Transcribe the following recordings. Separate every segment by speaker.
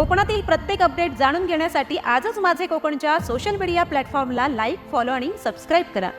Speaker 1: कोकणातील प्रत्येक अपडेट जाणून घेण्यासाठी आजच माझे कोकणच्या सोशल मीडिया प्लॅटफॉर्मला लाईक फॉलो आणि सबस्क्राईब करा.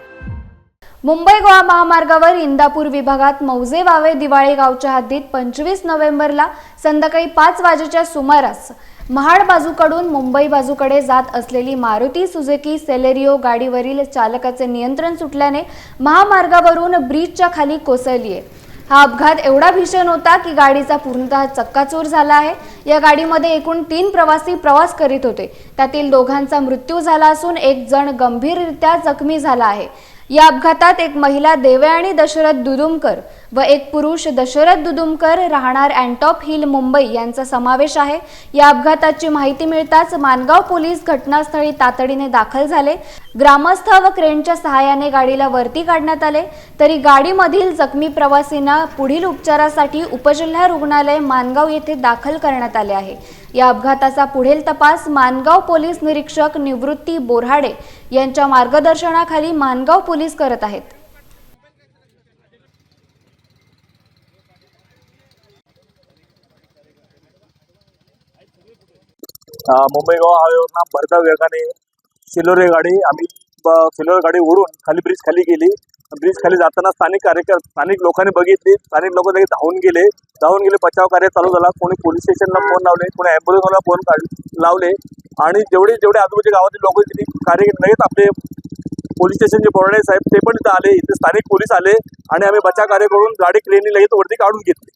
Speaker 2: मुंबई गोवा महामार्गावर इंदापूर विभागात मौजे वावे दिवाळी गावच्या हद्दीत पंचवीस नोव्हेंबरला संध्याकाळी पाच वाजेच्या सुमारास महाड बाजूकडून मुंबई बाजूकडे जात असलेली मारुती सुझुकी सेलेरिओ गाडीवरील चालकाचे नियंत्रण सुटल्याने महामार्गावरून ब्रिजच्या खाली कोसळली आहे हा अपघात एवढा भीषण होता की गाडीचा पूर्णतः चक्काचूर झाला आहे. या गाडीमध्ये एकूण तीन प्रवासी प्रवास करीत होते. त्यातील दोघांचा मृत्यू झाला असून एक जण गंभीररित्या जखमी झाला आहे. या अपघातात एक महिला देवे आणि दशरथ दुदुमकर व एक पुरुष दशरथ दुदुमकर राहणार अँटॉप हिल मुंबई यांचा समावेश आहे. या अपघाताची माहिती मिळताच मानगाव पोलीस घटनास्थळी तातडीने दाखल झाले. ग्रामस्थ व क्रेनच्या सहाय्याने गाडीला वरती काढण्यात आले. तरी गाडीमधील जखमी प्रवासींना पुढील उपचारासाठी उपजिल्हा रुग्णालय मानगाव येथे दाखल करण्यात आले आहे. या अपघाताचा पुढील तपास मानगाव पोलीस निरीक्षक निवृत्ती बोराडे यांच्या मार्गदर्शनाखाली मानगाव पोलीस करत आहेत.
Speaker 3: मुंबई गोवा हायवेवरनं भरधाव वेगाने सिलोरे गाडी आम्ही सिलोरे गाडी उडून खाली ब्रिज खाली गेली. ब्रिज खाली जाताना स्थानिक कार्यकर स्थानिक लोकांनी बघितली. स्थानिक लोक लगेच धावून गेले. धावून गेले बचाव कार्य चालू झाला. कोणी पोलीस स्टेशनला फोन लावले कोणी ॲम्ब्युलन्सला फोन लावले. आणि जेवढे जेवढे आजूबाजूच्या गावातील लोक तिथे कार्य लगेच आपले पोलीस स्टेशनचे बोर्डे साहेब ते पण इथं आले. इथे स्थानिक पोलीस आले आणि आम्ही बचाव कार्य करून गाडी क्रेननी लगेच वरती काढून घेतली.